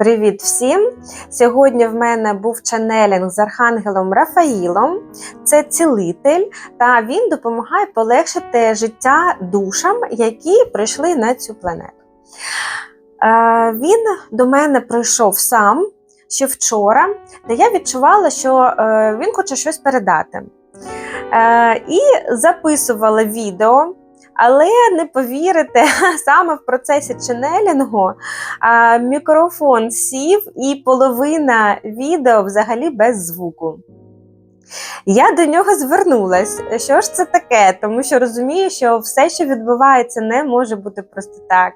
Привіт всім! Сьогодні в мене був ченелінг з архангелом Рафаїлом. Це цілитель, та він допомагає полегшити життя душам, які прийшли на цю планету. Е, Він до мене прийшов сам ще вчора, де я відчувала, що е, він хоче щось передати. Е, І записувала відео. Але не повірите, саме в процесі ченелінгу мікрофон сів і половина відео взагалі без звуку. Я до нього звернулась. Що ж це таке? Тому що розумію, що все, що відбувається, не може бути просто так.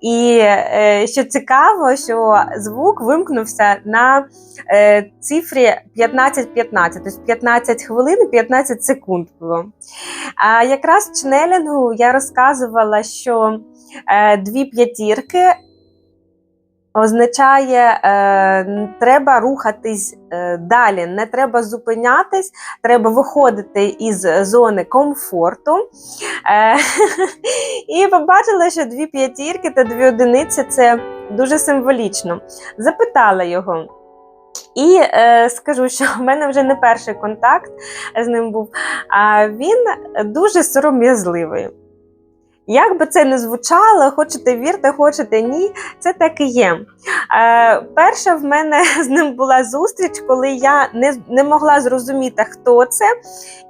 І е, що цікаво, що звук вимкнувся на е, цифрі 15-15, тобто 15 хвилин 15 секунд було. А якраз в ченелінгу я розказувала, що е, дві п'ятірки означає, е, треба рухатись е, далі, не треба зупинятись, треба виходити із зони комфорту. Е, і побачила, що дві п'ятірки та дві одиниці це дуже символічно. Запитала його. І е, скажу, що в мене вже не перший контакт з ним був, а він дуже сором'язливий. Як би це не звучало, хочете вірте, хочете ні, це так і є. Е, перша в мене з ним була зустріч, коли я не, не могла зрозуміти, хто це,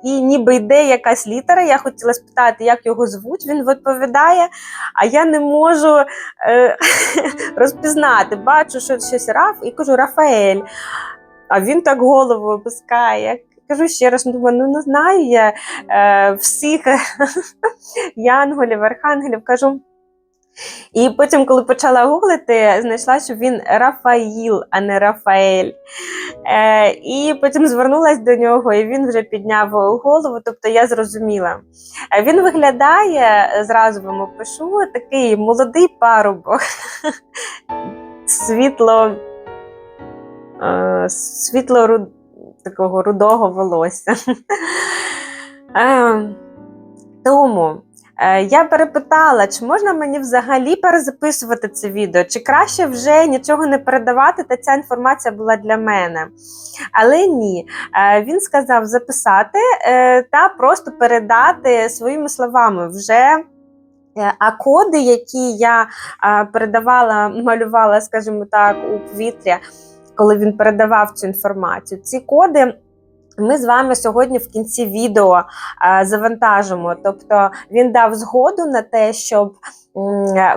і ніби йде якась літера. Я хотіла спитати, як його звуть. Він відповідає, а я не можу е, розпізнати. Бачу, що щось Раф, і кажу Рафаель. А він так голову опускає. Кажу ще раз, думаю, ну не знаю я е, всіх янголів, архангелів. Кажу. І потім, коли почала гуглити, знайшла, що він Рафаїл, а не Рафаель. Е, і потім звернулася до нього, і він вже підняв голову, тобто я зрозуміла. Е, він виглядає, зразу вам опишу, такий молодий парубок, світло, е, світло такого рудого волосся. Е, Тому е, я перепитала, чи можна мені взагалі перезаписувати це відео, чи краще вже нічого не передавати, та ця інформація була для мене. Але ні, Е, він сказав записати та просто передати своїми словами вже. А коди, які я передавала, малювала, скажімо так, у повітря, коли він передавав цю інформацію, ці коди. Ми з вами сьогодні в кінці відео а, завантажимо. Тобто він дав згоду на те, щоб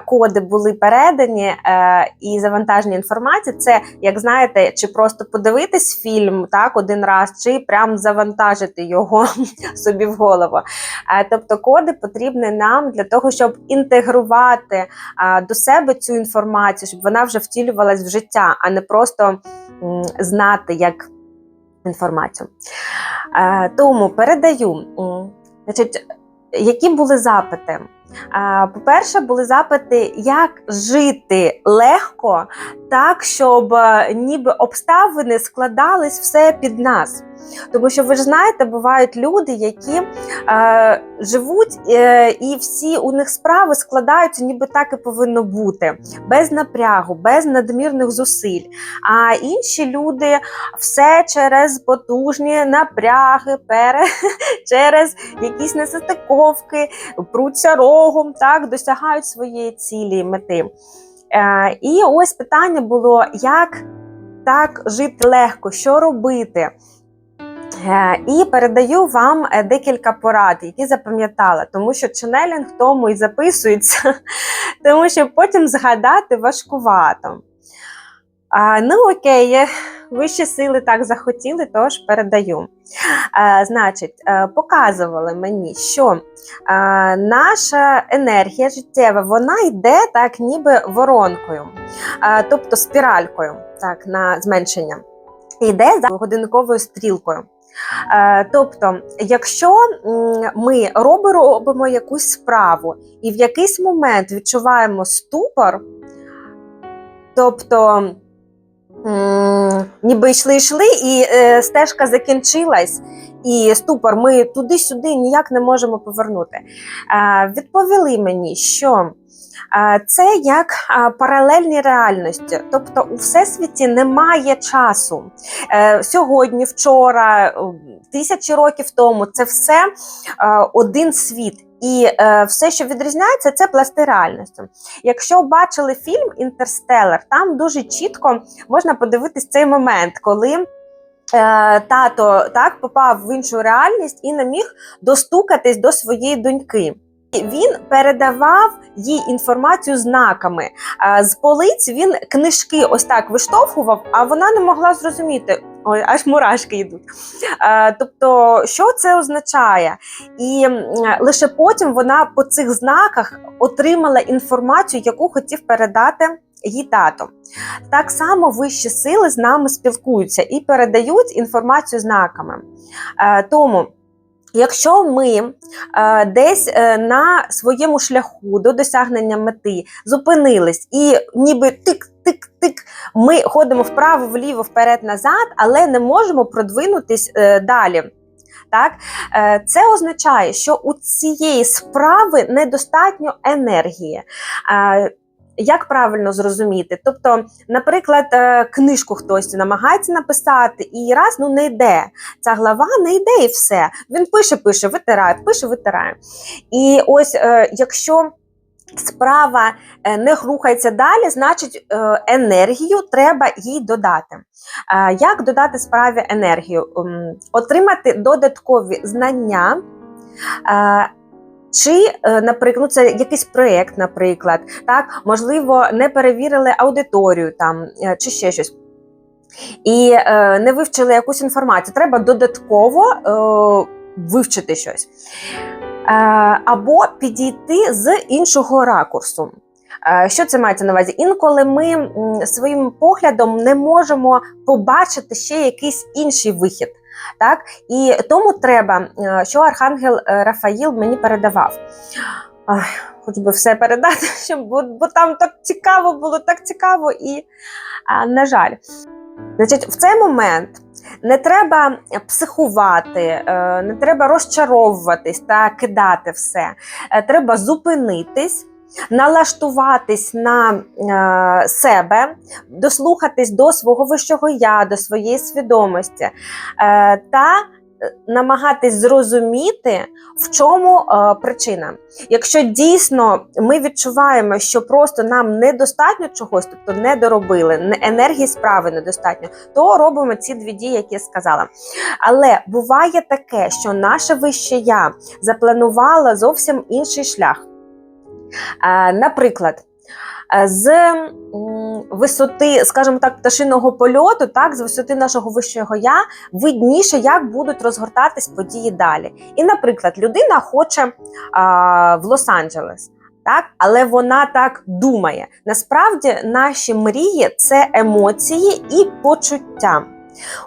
коди були передані е, і завантаження інформації. Це, як знаєте, чи просто подивитись фільм так один раз, чи прям завантажити його собі в голову. Е, тобто, коди потрібні нам для того, щоб інтегрувати до себе цю інформацію, щоб вона вже втілювалась в життя, а не просто знати як інформацію. Е, тому передаю, значить, які були запити. По-перше, були запити, як жити легко, так, щоб е, ніби обставини складались все під нас. Тому що ви ж знаєте, бувають люди, які е, живуть, е, і всі у них справи складаються, ніби так і повинно бути, без напрягу, без надмірних зусиль. А інші люди все через потужні напряги, пере, через якісь несостиковки, пруться рогом, так, досягають своєї цілі і мети. Е, і ось питання було: як так жити легко, що робити? Е, І передаю вам е, декілька порад, які запам'ятала, тому що ченелінг тому і записується, тому що потім згадати важкувато. А, ну, окей, вищі сили так захотіли, тож передаю. А, значить, е, показували мені, що а, наша енергія життєва вона йде так, ніби воронкою, а, тобто спіралькою, так, на зменшення. Йде за годинниковою стрілкою. Е, Тобто, якщо ми робимо, робимо якусь справу і в якийсь момент відчуваємо ступор, тобто ніби йшли, йшли, і е, стежка закінчилась, і ступор, ми туди-сюди ніяк не можемо повернути. Е, відповіли мені, що е, це як паралельні реальності, тобто у всесвіті немає часу. Е, сьогодні, вчора, тисячі років тому це все е, один світ. І е, все, що відрізняється, це пласти реальності. Якщо бачили фільм Інтерстелер, там дуже чітко можна подивитись цей момент, коли е, тато так попав в іншу реальність і не міг достукатись до своєї доньки. Він передавав їй інформацію знаками. Е, З полиць він книжки ось так виштовхував, а вона не могла зрозуміти. Ой, аж мурашки йдуть. Е, Тобто, що це означає? І лише потім вона по цих знаках отримала інформацію, яку хотів передати їй тато. Так само вищі сили з нами спілкуються і передають інформацію знаками. Е, Тому. Якщо ми е, десь на своєму шляху до досягнення мети зупинились і ніби тик-тик-тик, ми ходимо вправо, вліво, вперед, назад, але не можемо продвинутись е, далі. Так? Е, це означає, що у цієї справи недостатньо енергії. Е, як правильно зрозуміти? Тобто, наприклад, книжку хтось намагається написати, і раз ну не йде. Ця глава не йде, і все. Він пише, пише, витирає, пише, витирає. І ось якщо справа е, не рухається далі, значить е, енергію треба їй додати. Е, Як додати справі енергію? Отримати додаткові знання. Чи, наприклад, ну, це якийсь проєкт, наприклад, так, можливо, не перевірили аудиторію там чи ще щось. І е, не вивчили якусь інформацію. Треба додатково е, вивчити щось. Е, або підійти з іншого ракурсу. Е, Що це мається на увазі? Інколи ми своїм поглядом не можемо побачити ще якийсь інший вихід. Так? І тому треба, е, що Архангел Рафаїл мені передавав. Хоч би все передати, бо, бо там так цікаво було, так цікаво, і, на жаль. Значить, в цей момент не треба психувати, е, не треба розчаровуватись та кидати все. Е, Треба зупинитись, налаштуватись на е, себе, дослухатись до свого вищого я, до своєї свідомості е, та намагатись зрозуміти, в чому е, причина. Якщо дійсно ми відчуваємо, що просто нам недостатньо чогось, тобто не доробили, енергії справи недостатньо, то робимо ці дві дії, які я сказала. Але буває таке, що наше вище я запланувало зовсім інший шлях. Е, Наприклад, е, з висоти, скажімо так, пташиного польоту, так, з висоти нашого вищого я, видніше, як будуть розгортатись події далі. І, наприклад, людина хоче а, в Лос-Анджелес. Так, але вона так думає. Насправді, наші мрії це емоції і почуття.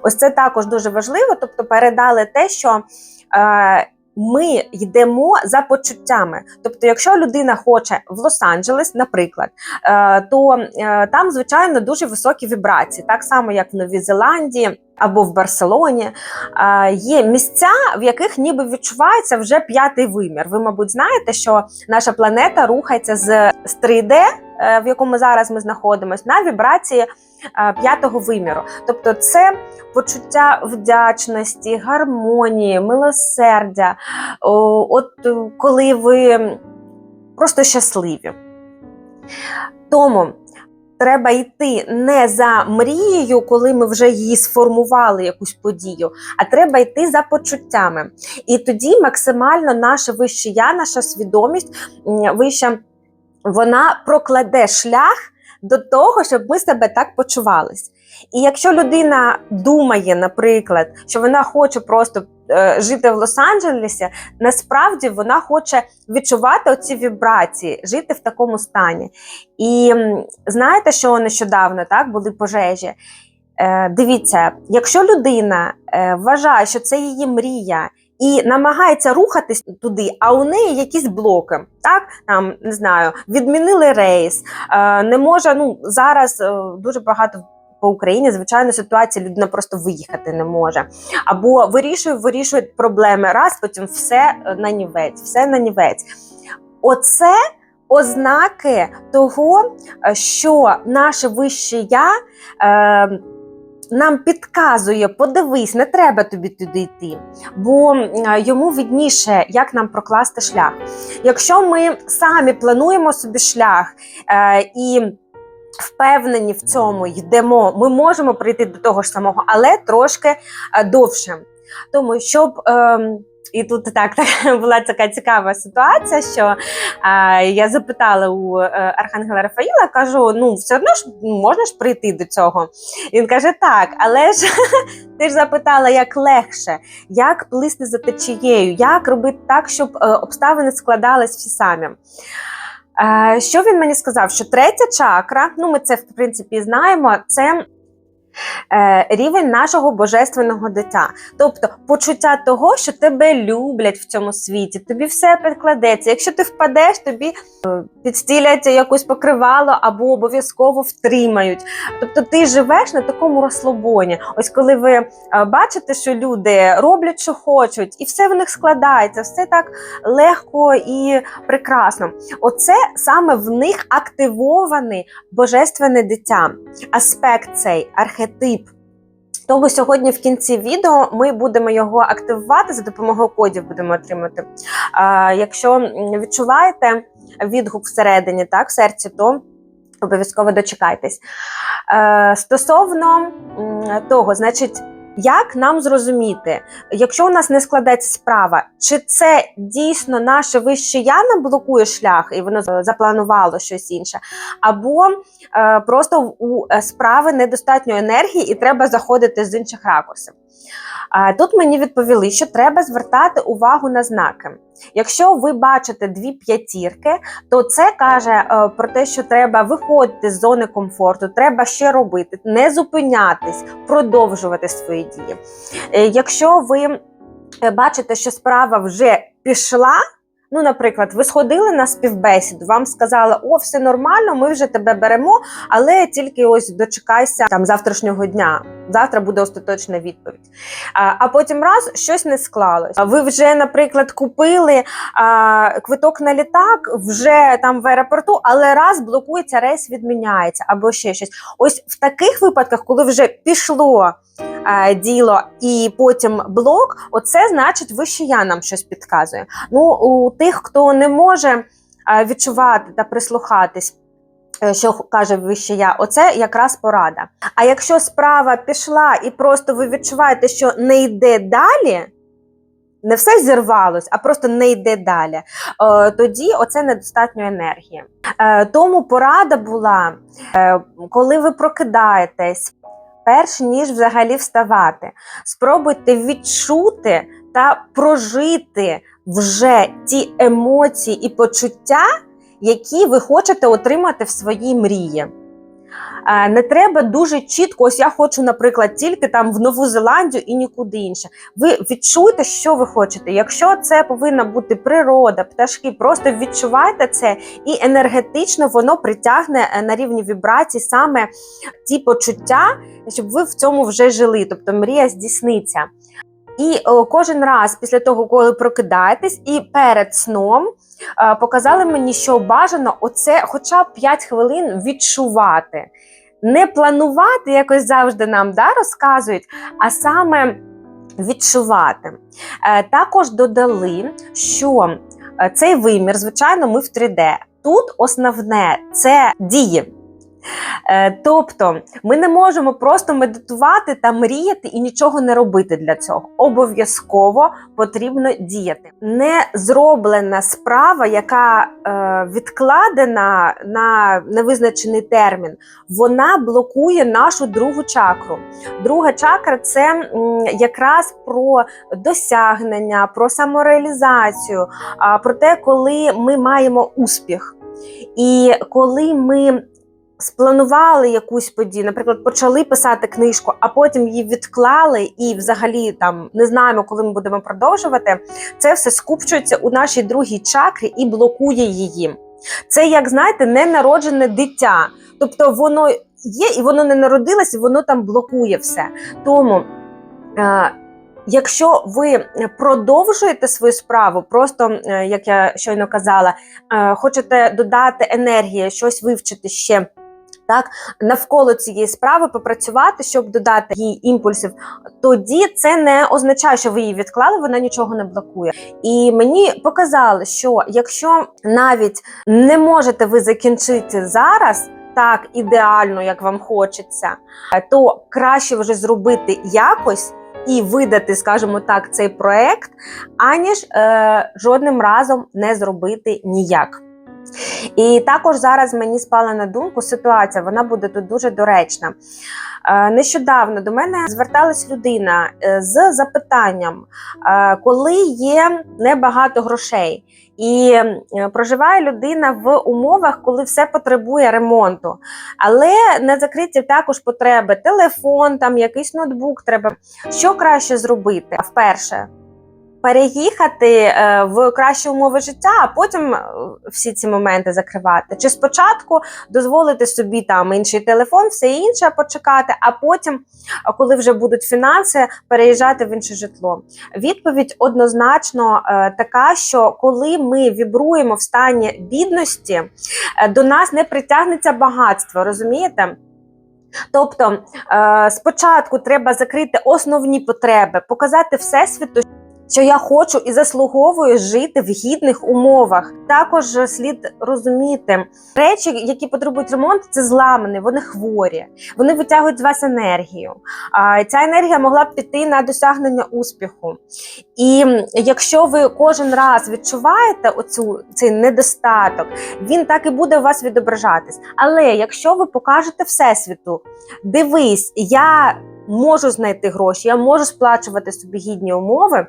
Ось це також дуже важливо. Тобто, передали те, що е, ми йдемо за почуттями. Тобто, якщо людина хоче в Лос-Анджелес, наприклад, е, то е, там, звичайно, дуже високі вібрації, так само, як в Новій Зеландії або в Барселоні. Е, Є місця, в яких ніби відчувається вже п'ятий вимір. Ви, мабуть, знаєте, що наша планета рухається з з 3D, е, в якому зараз ми знаходимося, на вібрації е, п'ятого виміру. Тобто, це почуття вдячності, гармонії, милосердя. От е, коли ви просто щасливі. Тому треба йти не за мрією, коли ми вже її сформували, якусь подію, а треба йти за почуттями. І тоді максимально наше вище я, наша свідомість вища, вона прокладе шлях до того, щоб ми себе так почувались. І якщо людина думає, наприклад, що вона хоче просто е, жити в Лос-Анджелесі, насправді вона хоче відчувати оці вібрації, жити в такому стані. І знаєте, що нещодавно так були пожежі? Е, дивіться, якщо людина е, вважає, що це її мрія. І намагається рухатись туди, а у неї якісь блоки, так там не знаю, відмінили рейс, е, не може. Ну зараз дуже багато по Україні, звичайно, ситуація людина просто виїхати не може. Або вирішує, вирішує проблеми раз, потім все на нівець, все на нівець. Оце ознаки того, що наше вище я. Нам підказує, подивись, не треба тобі туди йти, бо йому відніше, як нам прокласти шлях. Якщо ми самі плануємо собі шлях е, і впевнені в цьому йдемо, ми можемо прийти до того ж самого, але трошки е, довше. Тому щоб. Е, і тут так, так була така цікава ситуація, що а, я запитала у е, Архангела Рафаїла, кажу: ну, все одно ж можна ж прийти до цього. Він каже: так, але ж ти ж запитала, як легше, як плисти за течією, як робити так, щоб е, обставини складались всі самі. Е, що він мені сказав? Що третя чакра, ну ми це в принципі знаємо, це е, рівень нашого божественного дитя. Тобто почуття того, що тебе люблять в цьому світі, тобі все підкладеться. Якщо ти впадеш, тобі е, підстілять якусь покривало або обов'язково втримають. Тобто ти живеш на такому розслабоні. Ось коли ви е, бачите, що люди роблять, що хочуть, і все в них складається, все так легко і прекрасно. Оце саме в них активоване божественне дитя, аспект цей архетип. Тому сьогодні в кінці відео ми будемо його активувати за допомогою кодів, будемо отримати. А, Якщо відчуваєте відгук всередині, так, в серці, то обов'язково дочекайтесь. Е, стосовно того, значить. Як нам зрозуміти, якщо у нас не складеться справа, чи це дійсно наше вище я нам блокує шлях і воно запланувало щось інше, або е, просто у е, справи недостатньо енергії і треба заходити з інших ракурсів. Тут мені відповіли, що треба звертати увагу на знаки. Якщо ви бачите дві п'ятірки, то це каже е, про те, що треба виходити з зони комфорту, треба ще робити, не зупинятись, продовжувати свої дії. Е, Якщо ви е, бачите, що справа вже пішла. Ну, наприклад, ви сходили на співбесіду, вам сказали, о, все нормально, ми вже тебе беремо, але тільки ось дочекайся там завтрашнього дня. Завтра буде остаточна відповідь. А, а потім раз щось не склалось. Ви вже, наприклад, купили а, квиток на літак вже там в аеропорту, але раз блокується, рейс відміняється або ще щось. Ось в таких випадках, коли вже пішло. Е, Діло і потім блок, оце значить вище я нам щось підказує. Ну, у тих, хто не може е, відчувати та прислухатись, е, що каже вище я, оце якраз порада. А якщо справа пішла і просто ви відчуваєте, що не йде далі, не все зірвалось, а просто не йде далі, тоді оце недостатньо енергії. Тому порада була, коли ви прокидаєтесь, перш ніж взагалі вставати, спробуйте відчути та прожити вже ті емоції і почуття, які ви хочете отримати в своїй мрії. Е, Не треба дуже чітко, ось я хочу, наприклад, тільки там в Нову Зеландію і нікуди інше. Ви відчуєте, що ви хочете. Якщо це повинна бути природа, пташки, просто відчувайте це, і енергетично воно притягне е, на рівні вібрацій саме ті почуття, щоб ви в цьому вже жили. Тобто мрія здійсниться. І кожен раз після того, коли прокидаєтесь, і перед сном е, показали мені, що бажано оце хоча б 5 хвилин відчувати. Не планувати, якось завжди нам да, розказують, а саме відчувати. Е, також додали, що е, цей вимір, звичайно, ми в 3D. Тут основне це дії. Е, Тобто ми не можемо просто медитувати та мріяти і нічого не робити для цього. Обов'язково потрібно діяти. Не зроблена справа, яка е, відкладена на невизначений термін, вона блокує нашу другу чакру. Друга чакра це якраз про досягнення, про самореалізацію, а, про те, коли ми маємо успіх. І коли ми спланували якусь подію, наприклад, почали писати книжку, а потім її відклали і взагалі там не знаємо, коли ми будемо продовжувати. Це все скупчується у нашій другій чакрі і блокує її. Це, як знаєте, ненароджене дитя. Тобто воно є, і воно не народилось, і воно там блокує все. Тому. Е, Якщо ви продовжуєте свою справу, просто е, як я щойно казала, е, хочете додати енергії, щось вивчити ще. Так, навколо цієї справи попрацювати, щоб додати їй імпульсів, тоді це не означає, що ви її відклали, вона нічого не блокує. І мені показали, що якщо навіть не можете ви закінчити зараз так ідеально, як вам хочеться, то краще вже зробити якось і видати, скажімо так, цей проект, аніж е, жодним разом не зробити ніяк. І також зараз мені спала на думку ситуація, вона буде тут дуже доречна. Е, Нещодавно до мене зверталась людина е, з запитанням, е, коли є небагато грошей, і проживає людина в умовах, коли все потребує ремонту, але не закриті також потреби: телефон, там якийсь ноутбук треба. Що краще зробити? Вперше переїхати е, в кращі умови життя, а потім е, всі ці моменти закривати. Чи спочатку дозволити собі там інший телефон, все інше почекати, а потім, е, коли вже будуть фінанси, переїжджати в інше житло. Відповідь однозначно така, що коли ми вібруємо в стані бідності, до нас не притягнеться багатство, розумієте? Тобто спочатку треба закрити основні потреби, показати всесвіту, що я хочу і заслуговую жити в гідних умовах. Також слід розуміти речі, які потребують ремонту, це зламані, вони хворі, вони витягують з вас енергію. А ця енергія могла б піти на досягнення успіху. І якщо ви кожен раз відчуваєте оцю цей недостаток, він так і буде у вас відображатись. Але якщо ви покажете всесвіту, дивись, я можу знайти гроші, я можу сплачувати собі гідні умови.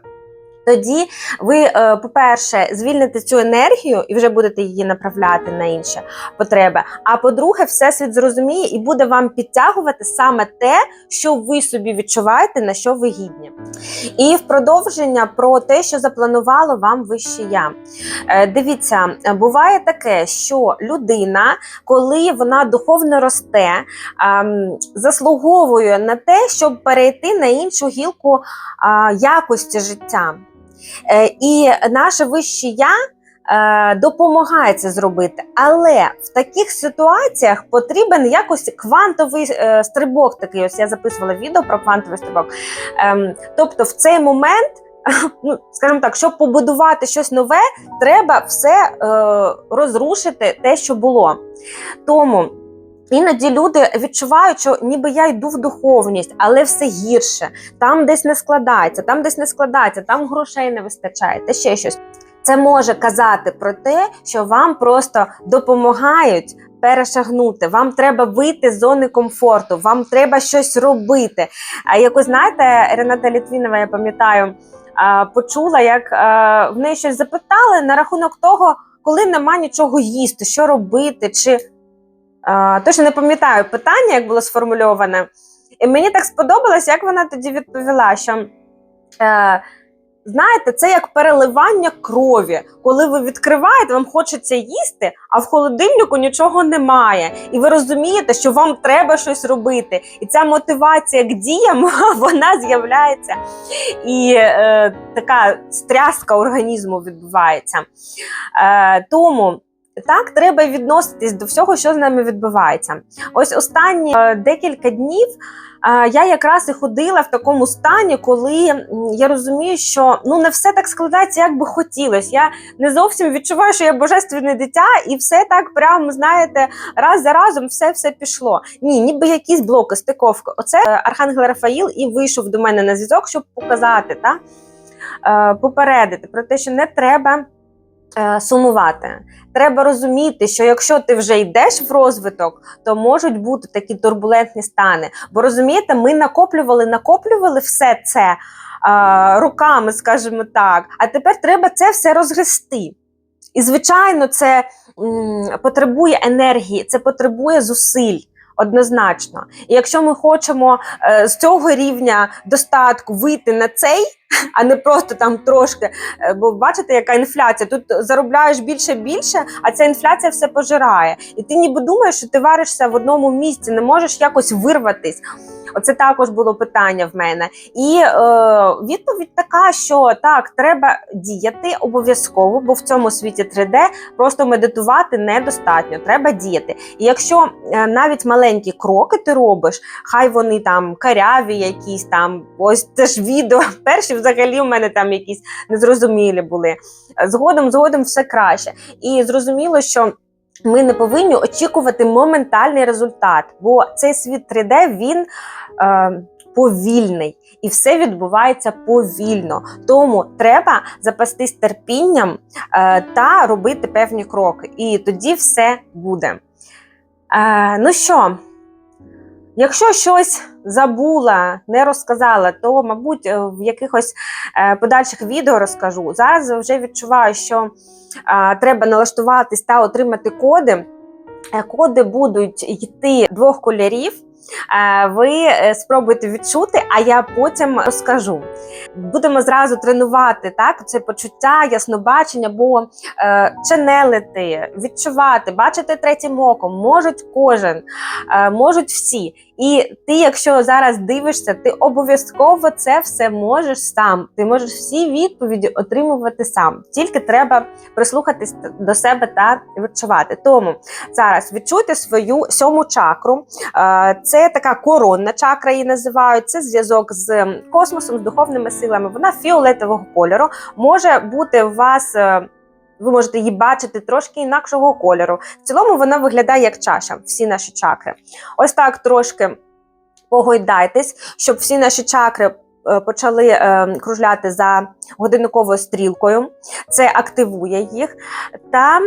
Тоді ви, е, по-перше, звільните цю енергію і вже будете її направляти на інші потреби. А по-друге, всесвіт зрозуміє і буде вам підтягувати саме те, що ви собі відчуваєте, на що ви гідні. І в продовження про те, що запланувало вам вище я. Е, Дивіться, буває таке, що людина, коли вона духовно росте, ем, заслуговує на те, щоб перейти на іншу гілку якості життя. Е, І наше вище я е, допомагає це зробити. Але в таких ситуаціях потрібен якось квантовий е, стрибок. Такий ось я записувала відео про квантовий стрибок. Ем, Тобто, в цей момент. Ну, скажімо так, щоб побудувати щось нове, треба все е, розрушити те, що було. Тому Іноді люди відчувають, що ніби я йду в духовність, але все гірше. Там десь не складається, там десь не складається, там грошей не вистачає, та ще щось. Це може казати про те, що вам просто допомагають перешагнути. Вам треба вийти з зони комфорту, вам треба щось робити. А як ви знаєте, Рената Літвінова, я пам'ятаю, почула, як в неї щось запитали на рахунок того, коли нема нічого їсти, що робити. чи Точно не пам'ятаю питання, як було сформульоване. І мені так сподобалось, як вона тоді відповіла, що е, знаєте, це як переливання крові. Коли ви відкриваєте, вам хочеться їсти, а в холодильнику нічого немає. І ви розумієте, що вам треба щось робити. І ця мотивація к діям вона з'являється. І е, така стряска організму відбувається. Е, Тому. Так, треба відноситись до всього, що з нами відбувається. Ось останні е, декілька днів е, я якраз і ходила в такому стані, коли я розумію, що ну не все так складається, як би хотілося. Я не зовсім відчуваю, що я божественне дитя, і все так прямо, знаєте, раз за разом все все пішло. Ні, ніби якісь блоки, стиковки. Оце е, Архангел Рафаїл і вийшов до мене на зв'язок, щоб показати, та, попередити про те, що не треба сумувати. Треба розуміти, що якщо ти вже йдеш в розвиток, то можуть бути такі турбулентні стани. Бо розумієте, ми накоплювали, накоплювали все це е, руками, скажімо так, а тепер треба це все розгрести. І, звичайно, це м, потребує енергії, це потребує зусиль. Однозначно. І якщо ми хочемо е, з цього рівня достатку вийти на цей, а не просто там трошки. е, Бо бачите, яка інфляція? Тут заробляєш більше більше, а ця інфляція все пожирає. І ти ніби думаєш, що ти варишся в одному місці, не можеш якось вирватись. Оце також було питання в мене. І е, відповідь така, що так, треба діяти обов'язково, бо в цьому світі 3D просто медитувати недостатньо. Треба діяти. І якщо е, навіть маленькі кроки ти робиш, хай вони там каряві, якісь там, ось це ж відео. Перші взагалі в мене там якісь незрозумілі були. Згодом, згодом все краще. І зрозуміло, що. Ми не повинні очікувати моментальний результат, бо цей світ 3D він е, повільний і все відбувається повільно. Тому треба запастись терпінням е, та робити певні кроки. І тоді все буде. Е, ну що, якщо щось забула, не розказала, то, мабуть, е, в якихось е, подальших відео розкажу. Зараз вже відчуваю, що треба налаштуватись та отримати коди. Е, Коди будуть йти двох кольорів. Е, Ви е, спробуйте відчути, а я потім розкажу. Будемо зразу тренувати так, це почуття, яснобачення, бо е, ченелити, відчувати, бачити третім оком, можуть кожен, е, можуть всі. І ти, якщо зараз дивишся, ти обов'язково це все можеш сам. Ти можеш всі відповіді отримувати сам. Тільки треба прислухатись до себе та відчувати. Тому зараз відчуйте свою сьому чакру. Е, Це така коронна чакра, її називають. Це зв'язок з космосом, з духовними силами. Вона фіолетового кольору. Може бути у вас. е, Ви можете її бачити трошки інакшого кольору. В цілому вона виглядає як чаша, всі наші чакри. Ось так трошки погойдайтесь, щоб всі наші чакри е, почали е, кружляти за годинниковою стрілкою. Це активує їх. Та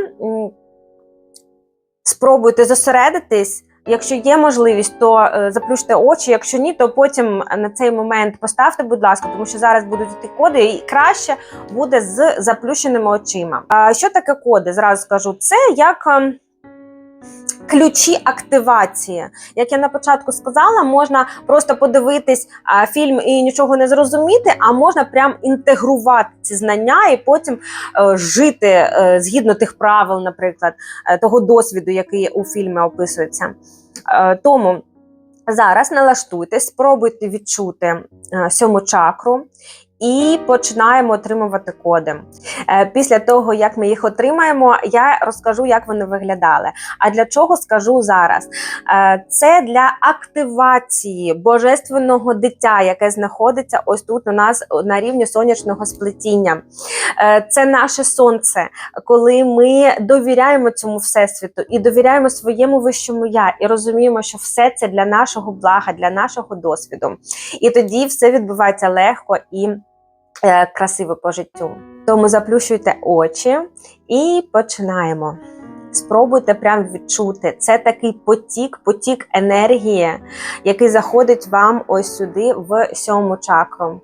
спробуйте зосередитись. Якщо є можливість, то е, заплющте очі. Якщо ні, то потім на цей момент поставте, будь ласка, тому що зараз будуть йти коди, і краще буде з заплющеними очима. А що таке коди? Зразу скажу, це як. Ключі активації, як я на початку сказала, можна просто подивитись фільм і нічого не зрозуміти, а можна прям інтегрувати ці знання і потім е, жити е, згідно тих правил, наприклад, е, того досвіду, який у фільмі описується. Тому зараз налаштуйтесь, спробуйте відчути сьому чакру. І починаємо отримувати коди. Е, Після того, як ми їх отримаємо, я розкажу, як вони виглядали. А для чого скажу зараз? Е, Це для активації божественного дитя, яке знаходиться ось тут у нас на рівні сонячного сплетіння. Е, Це наше сонце, коли ми довіряємо цьому всесвіту і довіряємо своєму вищому я, і розуміємо, що все це для нашого блага, для нашого досвіду. І тоді все відбувається легко і красиво по життю. Тому заплющуйте очі і починаємо. Спробуйте прям відчути. Це такий потік, потік енергії, який заходить вам ось сюди, в сьому чакру.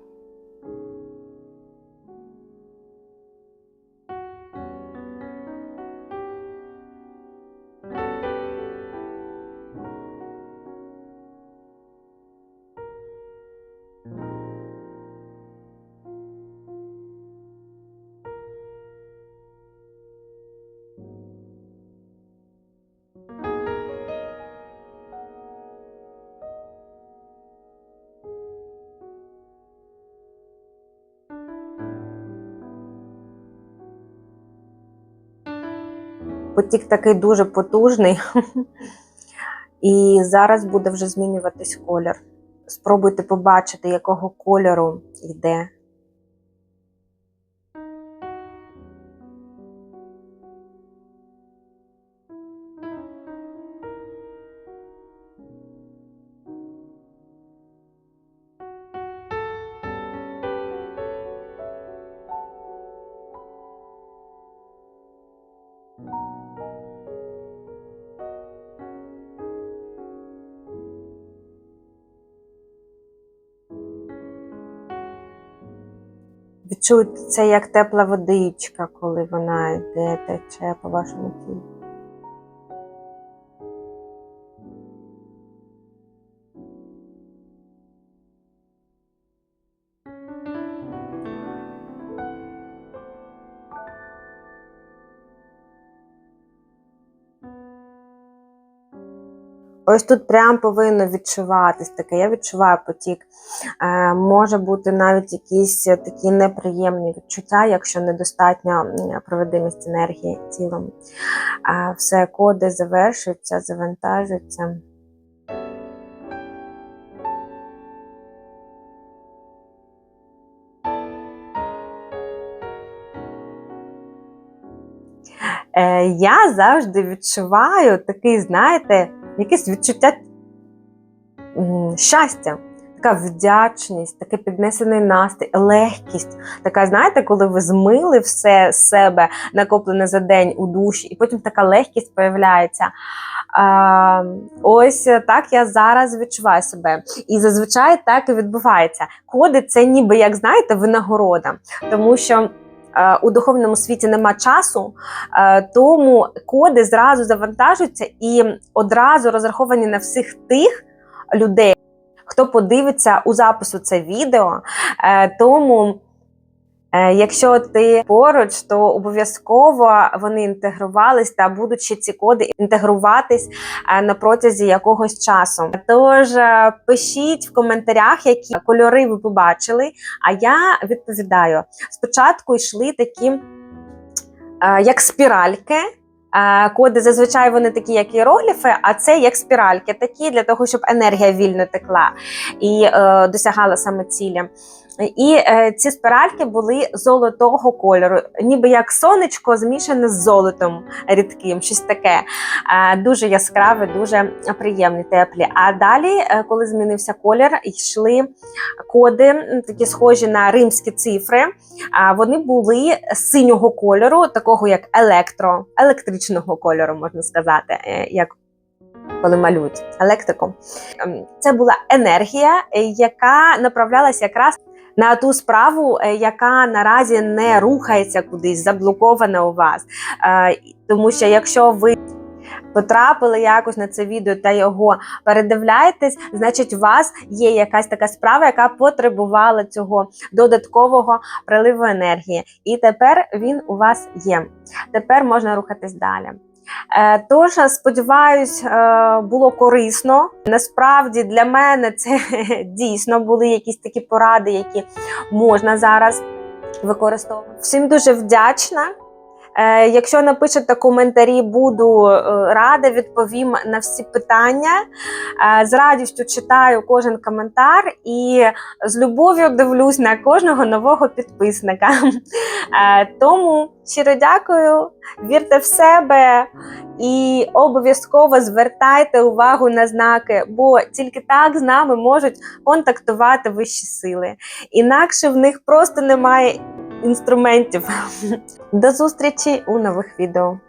Потік такий дуже потужний. І зараз буде вже змінюватись колір. Спробуйте побачити, якого кольору йде. Відчуйте це як тепла водичка, коли вона йде, тече по вашому тілу. Ось тут прям повинно відчуватись таке. Я відчуваю потік. Е, може бути навіть якісь такі неприємні відчуття, якщо недостатньо м, проводимість енергії тілом. Е, все, коди завершуються, завантажуються. Е, я завжди відчуваю такий, знаєте, якесь відчуття щастя, така вдячність, такий піднесений настрій, легкість. Така, знаєте, коли ви змили все з себе накоплене за день у душі, і потім така легкість появляється. А, ось так я зараз відчуваю себе. І зазвичай так і відбувається. Коди це ніби, як знаєте, винагорода, тому що. Е, У духовному світі нема часу, е, тому коди зразу завантажуються і одразу розраховані на всіх тих людей, хто подивиться у запису це відео. Е, Тому, якщо ти поруч, то обов'язково вони інтегрувались та будуть ще ці коди інтегруватись е, на протязі якогось часу. Тож е, пишіть в коментарях, які кольори ви побачили. А я відповідаю: спочатку йшли такі е, як спіральки. Е, Коди зазвичай вони такі, як іерогліфи, а це як спіральки, такі для того, щоб енергія вільно текла і е, досягала саме цілі. І е, ці спіральки були золотого кольору, ніби як сонечко змішане з золотом рідким, щось таке. Е, дуже яскраве, дуже приємні, теплі. А далі, е, коли змінився колір, йшли коди, такі схожі на римські цифри. Вони були синього кольору, такого як електро, електричного кольору, можна сказати, як коли малюють електрику. Ем, Це була енергія, яка направлялася якраз на ту справу, е, яка наразі не рухається кудись, заблокована у вас. Е, Тому що якщо ви потрапили якось на це відео та його передивляєтесь, значить, у вас є якась така справа, яка потребувала цього додаткового приливу енергії. І тепер він у вас є. Тепер можна рухатись далі. Е, Тож, сподіваюсь, е, було корисно. Насправді для мене це дійсно були якісь такі поради, які можна зараз використовувати. Всім дуже вдячна. Е, Якщо напишете коментарі, буду е, рада, відповім на всі питання. Е, З радістю читаю кожен коментар і з любов'ю дивлюсь на кожного нового підписника. Тому щиро дякую, вірте в себе і обов'язково звертайте увагу на знаки, бо тільки так з нами можуть контактувати вищі сили. Інакше в них просто немає інструментів. До зустрічі у нових відео.